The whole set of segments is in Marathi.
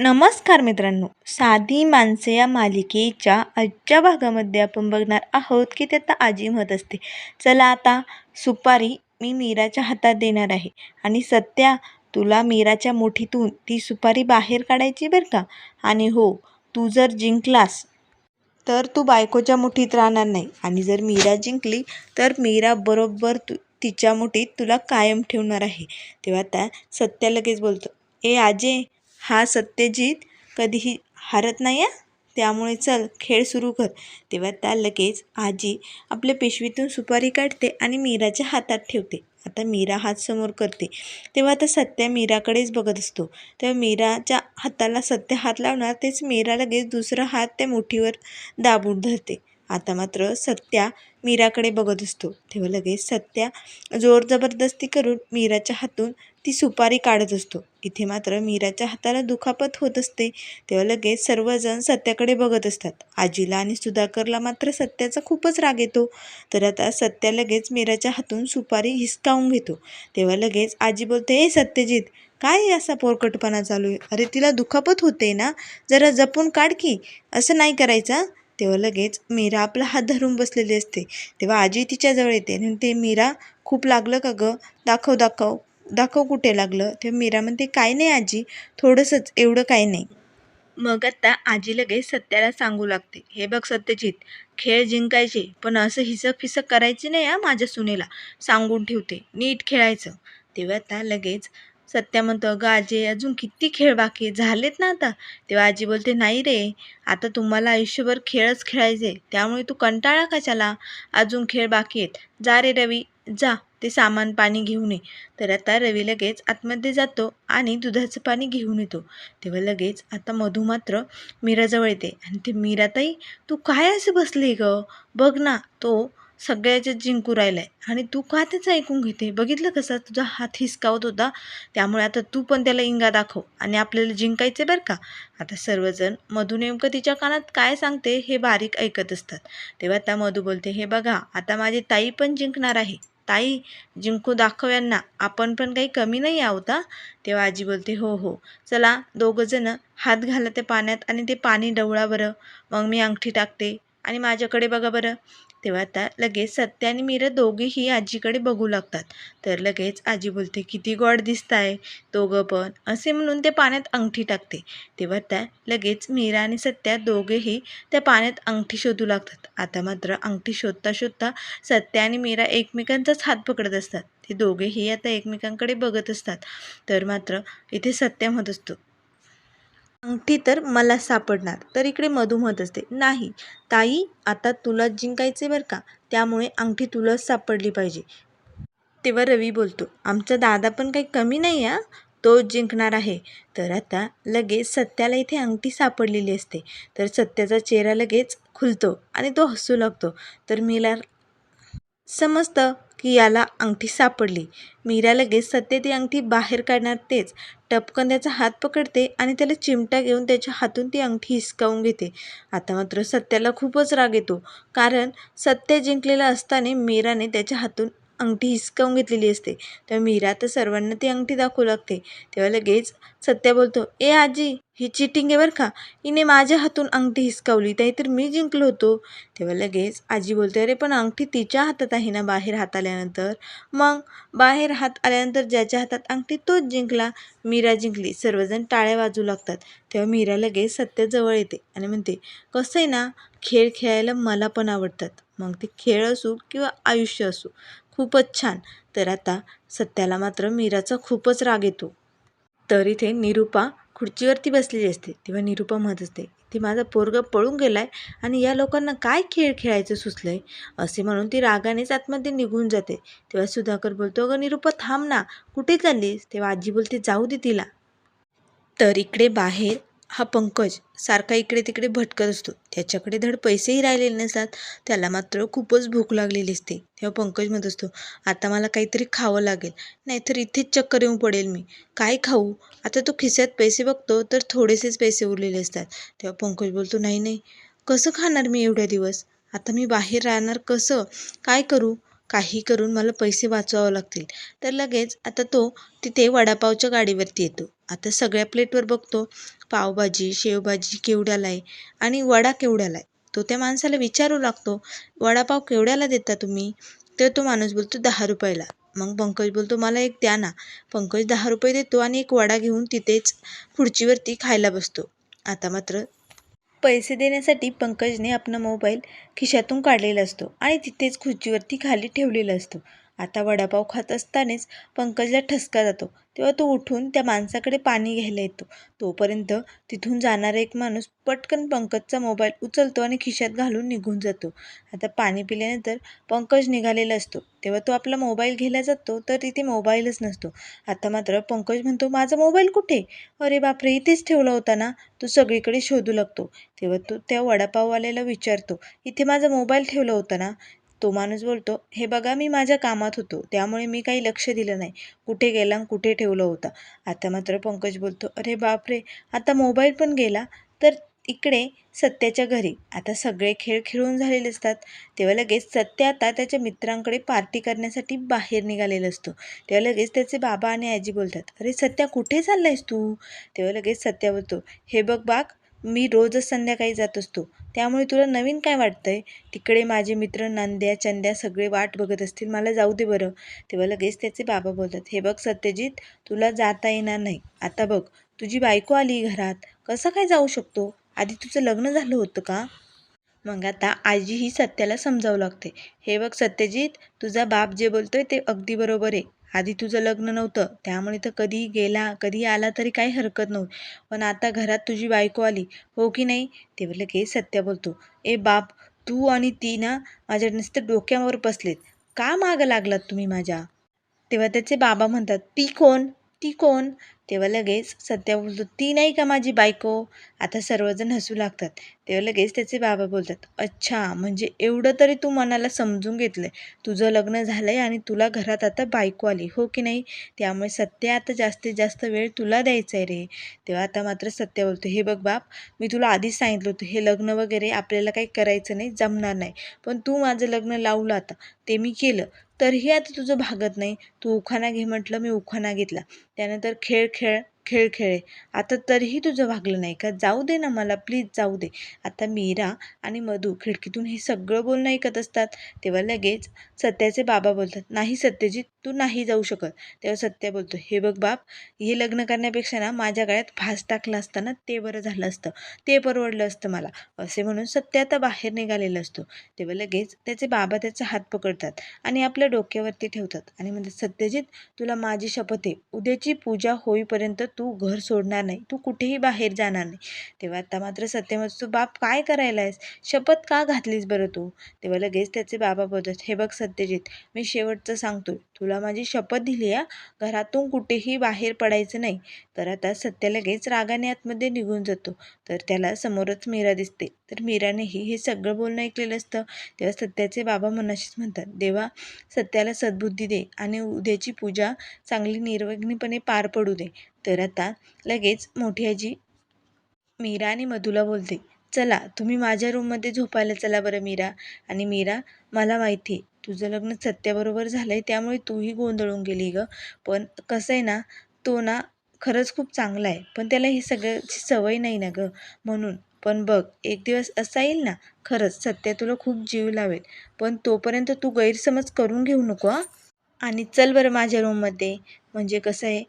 नमस्कार मित्रांनो. साधी माणसे या मालिकेच्या आजच्या भागामध्ये आपण बघणार आहोत की ते आजी म्हणत असते चला आता सुपारी मी मीराच्या हातात देणार आहे आणि सत्या तुला मीराच्या मुठीतून ती सुपारी बाहेर काढायची बरं का? आणि हो तू जर जिंकलास तर तू बायकोच्या मुठीत राहणार नाही. आणि जर मीरा जिंकली तर मीरा बरोबर तू तिच्या मुठीत तुला कायम ठेवणार आहे. तेव्हा त्या सत्या लगेच बोलतो ए आजे हा सत्यजित कधीही हारत नाही आहे त्यामुळे चल खेळ सुरू कर. तेव्हा त्या लगेच आजी आपल्या पिशवीतून सुपारी काढते आणि मीराच्या हातात ठेवते. आता मीरा हात समोर करते. तेव्हा आता सत्या मीराकडेच बघत असतो. तेव्हा मीराच्या हाताला सत्य हात लावणार तेच मीरा लगेच दुसरा हात त्या मुठीवर दाबून धरते. आता मात्र सत्या मीराकडे बघत असतो. तेव्हा लगेच सत्या जोर जबरदस्ती करून मीराच्या हातून ती सुपारी काढत असतो. इथे मात्र मीराच्या हाताला दुखापत होत असते. तेव्हा लगेच सर्वजण सत्याकडे बघत असतात. आजीला आणि सुधाकरला मात्र सत्याचा खूपच राग येतो. तर आता सत्या लगेच मीराच्या हातून सुपारी हिसकावून घेतो. तेव्हा लगेच आजी बोलते हे सत्यजित काय असा पोरकटपणा चालू आहे? अरे तिला दुखापत होते ना? जरा जपून काढ की. असं नाही करायचं तेव्हा लगेच मीरा आपला हात धरून बसलेली असते. तेव्हा आजी तिच्याजवळ येते आणि ते मीरा खूप लागलं का गं? दाखव दाखव. दाखव कुठे लागलं? तेव्हा मीरा म्हणते काय नाही आजी थोडंसंच एवढं काय नाही. मग आता आजी लगेच सत्याला सांगू लागते हे बघ सत्यजित खेळ जिंकायचे पण असं हिसक फिसक करायची नाही हा माझ्या सुनेला सांगून ठेवते नीट खेळायचं. तेव्हा आता लगेच सत्या म्हणतो अगं आजी अजून किती खेळ बाकी झालेत ना आता? तेव्हा आजी बोलते नाही रे आता तुम्हाला आयुष्यभर खेळच खेळायचे त्यामुळे तू कंटाळा कशाला? अजून खेळ बाकी आहेत. जा रे रवी जा. ते सामान पाणी घेऊन ये. तर आता रवी लगेच आतमध्ये जातो आणि दुधाचं पाणी घेऊन येतो. तेव्हा लगेच आता मधू मात्र मीराजवळ येते. आणि ते मीराताई तू काय असं बसली ग? बघ ना तो सगळ्याच्यात जिंकू राहिलाय. आणि तू का त्याचं ऐकून घेते? बघितलं कसं? तुझा हात हिसकावत होता. त्यामुळे आता तू पण त्याला इंगा दाखव आणि आपल्याला जिंकायचे बरं का? आता सर्वजण मधू नेमकं तिच्या कानात काय सांगते हे बारीक ऐकत असतात. तेव्हा त्या मधू बोलते हे बघा आता माझी ताई पण जिंकणार आहे. ताई जिंकू दाखव यांना आपण पण काही कमी नाही आहोत तेव्हा आजी बोलते हो हो. चला दोघंजणं हात घाला त्या पाण्यात आणि ते पाणी डवळा बरं. मग मी अंगठी टाकते. आणि माझ्याकडे बघा बरं. तेव्हा आता लगेच सत्य आणि मीरा दोघेही आजीकडे बघू लागतात. तर लगेच आजी बोलते किती गॉड दिसताय दोघं पण असे म्हणून ते पाण्यात अंगठी टाकते. तेव्हा त्या लगेच मीरा आणि सत्या दोघेही त्या पाण्यात अंगठी शोधू लागतात. आता मात्र अंगठी शोधता शोधता सत्या आणि मीरा एकमेकांचाच हात पकडत असतात. ते दोघेही आता एकमेकांकडे बघत असतात. तर मात्र इथे सत्य म्हणत असतो अंगठी तर मला सापडणार. तर इकडे मधुमध असते नाही ताई आता तुला जिंकायचे बरं का? त्यामुळे अंगठी तुलाच सापडली पाहिजे. तेव्हा रवी बोलतो आमचा दादा पण काही कमी नाही आहे तो जिंकणार आहे. तर आता लगेच सत्याला इथे अंगठी सापडलेली असते. तर सत्याचा चेहरा लगेच खुलतो आणि तो हसू लागतो. तर मीला समजतं की याला अंगठी सापडली. मीरा लगेच सत्य ती अंगठी बाहेर काढणार तेच. टपकन त्याचा हात पकडते आणि त्याला चिमटा घेऊन त्याच्या हातून ती अंगठी हिसकावून घेते. आता मात्र सत्याला खूपच राग येतो. कारण सत्य जिंकलेला असताना मीराने त्याच्या हातून अंगठी हिसकावून घेतलेली असते. तेव्हा मीरा तर सर्वांना ती अंगठी दाखवू लागते. तेव्हा लगेच सत्या बोलतो ए आजी ही चिटिंग आहे बरं का? हिने माझ्या हातून अंगठी हिसकावली तर मी जिंकलो होतो. तेव्हा लगेच आजी बोलते अरे पण अंगठी तिच्या हातात आहे ना बाहेर हात आल्यानंतर? मग बाहेर हात आल्यानंतर ज्याच्या हातात अंगठी तोच जिंकला मीरा जिंकली. सर्वजण टाळ्या वाजू लागतात. तेव्हा मीरा लगेच सत्याजवळ येते आणि म्हणते कसं आहे ना खेळ खेळायला मला पण आवडतात. मग ते खेळ असो किंवा आयुष्य असो खूपच छान. तर आता सत्याला मात्र मीराचा खूपच राग येतो. तर इथे निरूपा खुर्चीवरती बसलेली असते. तेव्हा निरूपा म्हणत असते ती माझा पोरग पळून गेलाय आणि या लोकांना काय खेळ खेळायचं सुचलंय? असे म्हणून ती रागानेच आतमध्ये निघून जाते. तेव्हा सुधाकर बोलतो अगं निरूपा थांब ना. कुठे चाललीस? तेव्हा आजी बोलते जाऊ दे तिला. तर इकडे बाहेर हा पंकज सारखा इकडे तिकडे भटकत असतो. त्याच्याकडे धड पैसेही राहिलेले नसतात. त्याला मात्र खूपच भूक लागलेली असते. तेव्हा पंकज म्हणत असतो आता मला काहीतरी खावं लागेल. नाहीतर इथेच चक्कर येऊन पडेल मी. काय खाऊ? आता तो खिस्यात पैसे बघतो तर थोडेसेच पैसे उरलेले असतात. तेव्हा पंकज बोलतो नाही नाही. कसं खाणार मी एवढ्या दिवस? आता मी बाहेर राहणार कसं? काय करू? काही करून मला पैसे वाचवावं लागतील. तर लगेच आता तो तिथे वडापावच्या गाडीवरती येतो. आता सगळ्या प्लेटवर बघतो. पावभाजी शेवभाजी केवढ्याला आहे आणि वडा केवढ्याला आहे? तो त्या माणसाला विचारू लागतो वडापाव केवढ्याला देता तुम्ही? तर तो माणूस बोलतो दहा रुपयाला. मग पंकज बोलतो मला एक द्या ना. पंकज दहा रुपये देतो आणि एक वडा घेऊन तिथेच खुर्चीवरती खायला बसतो. आता मात्र पैसे देण्यासाठी पंकजने आपला मोबाईल खिशातून काढलेला असतो आणि तिथेच खुर्चीवरती खाली ठेवलेला असतो. आता वडापाव खात असतानाच पंकजला ठसका जातो. तेव्हा तो उठून त्या माणसाकडे पाणी घ्यायला येतो. तोपर्यंत तिथून जाणारा एक माणूस पटकन पंकजचा मोबाईल उचलतो आणि खिशात घालून निघून जातो. आता पाणी पिल्यानंतर पंकज निघालेला असतो. तेव्हा तो आपला मोबाईल घ्यायला जातो तर तिथे मोबाईलच नसतो. आता मात्र पंकज म्हणतो माझा मोबाईल कुठे? अरे बापरे इथेच ठेवला होता ना. तो सगळीकडे शोधू लागतो. तेव्हा तो त्या वडापाववाल्याला विचारतो इथे माझा मोबाईल ठेवला होता ना? तो माणूस बोलतो हे बघा मी माझ्या कामात होतो त्यामुळे मी काही लक्ष दिलं नाही. कुठे गेला आणि कुठे ठेवलं होतं? आता मात्र पंकज बोलतो अरे बापरे आता मोबाईल पण गेला? तर इकडे सत्याच्या घरी. आता सगळे खेळ खेळून झालेले असतात. तेव्हा लगेच सत्य आता त्याच्या मित्रांकडे पार्टी करण्यासाठी बाहेर निघालेला असतो. तेव्हा लगेच त्याचे बाबा आणि आजी बोलतात अरे सत्या कुठे चाललायस तू? तेव्हा लगेच सत्या बोलतो हे बघ बाग मी रोजच संध्याकाळी जात असतो. त्यामुळे तुला नवीन काय वाटतं आहे तिकडे माझे मित्र नांद्या चंद्या सगळे वाट बघत असतील. मला जाऊ दे बरं. तेव्हा लगेच त्याचे बाबा बोलतात. हे बघ सत्यजित तुला जाता येणार नाही. आता बघ तुझी बायको आली घरात. कसं काय जाऊ शकतो? आधी तुझं लग्न झालं होतं का? मग आता आजी ही सत्याला समजावं लागते. हे बघ सत्यजित तुझा बाप जे बोलतोय ते अगदी बरोबर आहे. आधी तुझं लग्न नव्हतं. त्यामुळे तर कधी गेला कधी आला तरी काही हरकत नव्हती. पण आता घरात तुझी बायको आली. हो की नाही? ते म्हटलं की सत्या बोलतो. ए बाप तू आणि ती ना माझ्या नुसतं डोक्यावर बसलेत. का मागं लागलात तुम्ही माझ्या? तेव्हा त्याचे बाबा म्हणतात ती कोण? ती कोण? तेव्हा लगेच सध्या बोलतो ती नाही का माझी बायको? आता सर्वजण हसू लागतात. तेव्हा लगेच त्याचे बाबा बोलतात अच्छा म्हणजे एवढं तरी तू मनाला समजून घेतलंय. तुझं लग्न झालं आहे आणि तुला घरात आता बायको आली हो की नाही? त्यामुळे सत्य आता जास्तीत जास्त वेळ तुला द्यायचा आहे रे. तेव्हा आता मात्र सत्य बोलतो हे बघ बाप मी तुला आधीच सांगितलं होतं हे लग्न वगैरे आपल्याला काही करायचं नाही जमणार नाही. पण तू माझं लग्न लावलं आता ते मी केलं. तरीही आता तुझं भागत नाही. तू उखाणा घे म्हटलं मी उखाणा घेतला. त्यानंतर खेळ खेळ. खेळ खेळे. आता तरीही तुझं भागलं नाही का? जाऊ दे ना मला प्लीज जाऊ दे. आता मीरा आणि मधू खिडकीतून हे सगळं बोलणं ऐकत असतात. तेव्हा लगेच सत्याचे बाबा बोलतात नाही सत्यजित तू नाही जाऊ शकत. तेव्हा सत्य बोलतो हे बघ बाप हे लग्न करण्यापेक्षा ना माझ्या गळ्यात फास टाकलं असतं ना ते बरं झालं असतं. ते परवडलं असतं मला. असे म्हणून सत्य आता बाहेर निघालेलं असतो. तेव्हा लगेच त्याचे बाबा त्याचा हात पकडतात आणि आपल्या डोक्यावरती ठेवतात आणि म्हणतात सत्यजित तुला माझी शपथ आहे. उद्याची पूजा होईपर्यंत तू घर सोडणार नाही तू कुठेही बाहेर जाणार नाही. तेव्हा आता मात्र सत्यमत तू बाप काय करायला आहेस शपथ का घातलीस बरं तू? तेव्हा लगेच त्याचे बाबा बोलतात हे बघ सत्यजित मी शेवटचं सांगतो तुला माझी शपथ दिली आहे घरातून कुठेही बाहेर पडायचं नाही. तर आता सत्य लगेच रागाने आतमध्ये निघून जातो. तर त्याला समोरच मीरा दिसते. तर मीरानेही हे सगळं बोलणं ऐकलेलं असतं. तेव्हा सत्याचे बाबा मनाशीच म्हणतात देवा सत्याला सद्बुद्धी दे आणि उद्याची पूजा चांगली निर्विघ्नपणे पार पडू दे. तर आता लगेच मोठी आजी मीरा आणि मधूला बोलते चला तुम्ही माझ्या रूममध्ये झोपायला चला बरं मीरा. आणि मीरा मला माहिती आहे तुझं लग्न सत्याबरोबर झालं आहे त्यामुळे तूही गोंधळून गेली गं. पण कसं आहे ना तो ना खरंच खूप चांगला आहे. पण त्याला ही सगळ्याची सवय नाही ना गं. म्हणून. पण बघ एक दिवस असा येईल ना खरंच सत्या तुला खूप जीव लावेल. पण तोपर्यंत तू गैरसमज करून घेऊ नको हां. आणि चल बरं माझ्या रूममध्ये म्हणजे कसं आहे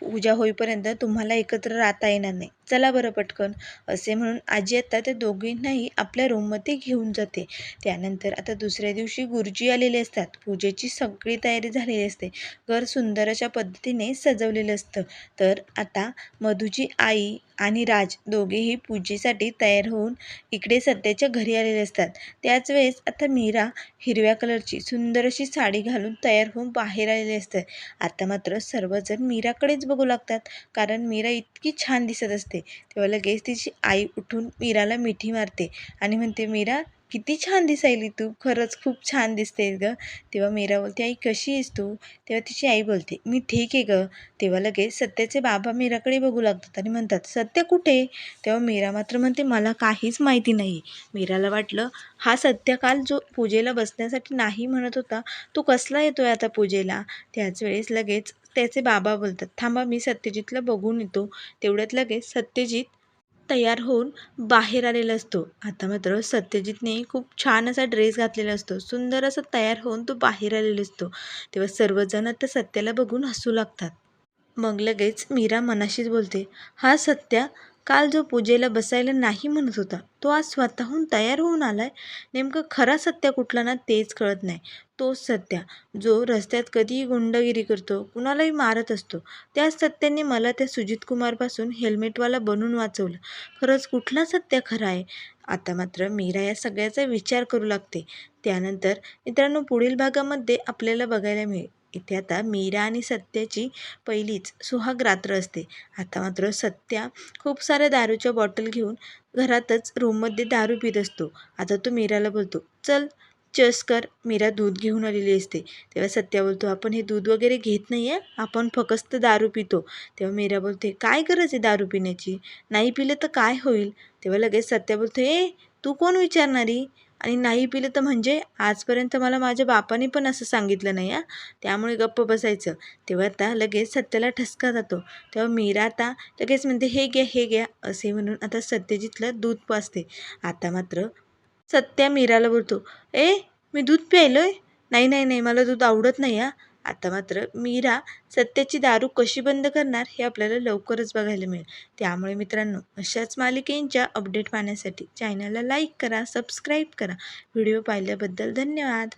पूजा होईपर्यंत तुम्हाला एकत्र राहता येणार नाही. चला बरं पटकन. असे म्हणून आजी आता त्या दोघींनाही आपल्या रूममध्ये घेऊन जाते. त्यानंतर आता दुसऱ्या दिवशी गुरुजी आलेले असतात. पूजेची सगळी तयारी झालेली असते. घर सुंदर अशा पद्धतीने सजवलेलं असतं. तर आता मधुची आई आणि राज दोघेही पूजेसाठी तयार होऊन इकडे सध्याच्या घरी आलेले असतात. त्याच वेळेस आता मीरा हिरव्या कलरची सुंदर अशी साडी घालून तयार होऊन बाहेर आलेली असते. आता मात्र सर्वजण मीराकडेच बघू लागतात. कारण मीरा इतकी छान दिसत असते. तेव्हा लगेच तिची आई उठून मीराला मिठी मारते आणि म्हणते मीरा किती छान दिसायली तू. खरंच खूप छान दिसतेस गं. तेव्हा मीरा बोलते आई कशी आहेस तू? तेव्हा तिची आई बोलते मी ठीक आहे गं. तेव्हा लगेच सत्याचे बाबा मीराकडे बघू लागतात आणि म्हणतात सत्य कुठे? तेव्हा मीरा मात्र म्हणते मला काहीच माहिती नाही. मीराला वाटलं हा सत्य काल जो पूजेला बसण्यासाठी नाही म्हणत होता तो कसला येतो आहे आता पूजेला? त्याच वेळेस लगेच त्याचे बाबा बोलतात थांबा मी सत्यजितला बघून येतो. तेवढ्यात लगेच सत्यजित तयार होऊन बाहेर आलेला असतो. आता मात्र सत्यजितने खूप छान असा ड्रेस घातलेला असतो. सुंदर असा तयार होऊन तो बाहेर आलेला असतो. तेव्हा सर्वजण आता सत्याला बघून हसू लागतात. मग लगेच मीरा मनाशीच बोलते हा सत्या काल जो पूजेला बसायला नाही म्हणत होता तो आज स्वतःहून तयार होऊन आलाय. नेमकं खरा सत्य कुठला ना तेच कळत नाही. तोच सत्या जो रस्त्यात कधीही गुंडगिरी करतो कुणालाही मारत असतो त्याच सत्याने मला त्या सुजित कुमारपासून हेल्मेटवाला बनून वाचवलं. खरंच कुठला सत्य खरा आहे? आता मात्र मीरा या सगळ्याचा विचार करू लागते. त्यानंतर मित्रांनो पुढील भागामध्ये आपल्याला बघायला मिळेल. इथे आता मीरा आणि सत्याची पहिलीच सुहाग रात्र असते. आता मात्र सत्या खूप साऱ्या दारूच्या बॉटल घेऊन घरातच रूममध्ये दारू पित असतो. आता तो मीराला बोलतो चल चस्कर मीरा दूध घेऊन आलेली असते. तेव्हा सत्या बोलतो आपण हे दूध वगैरे घेत नाही आहे आपण फक्त दारू पितो. तेव्हा मीरा बोलते काय गरज आहे दारू पिण्याची? नाही पिलं तर काय होईल? तेव्हा लगेच सत्या बोलतो ए तू कोण विचारणारी? आणि नाही पिलं तर म्हणजे आजपर्यंत मला माझ्या बापाने पण असं सांगितलं नाही आ त्यामुळे गप्प बसायचं. तेव्हा आता लगेच सत्याला ठसका जातो. तेव्हा मीरा आता लगेच म्हणते हे घ्या हे घ्या. असे म्हणून आता सत्यजितला दूध पाजते. आता मात्र सत्या मीराला बोलतो ए मी दूध प्यायलो आहे नाही नाही नाही मला दूध आवडत नाही हा. आता मात्र मीरा सत्याची दारू कशी बंद करणार हे आपल्याला लवकरच बघायला मिळेल. त्यामुळे मित्रांनो अशाच मालिकेंच्या अपडेट पाहण्यासाठी चॅनलला लाईक करा सबस्क्राईब करा. व्हिडिओ पाहिल्याबद्दल धन्यवाद.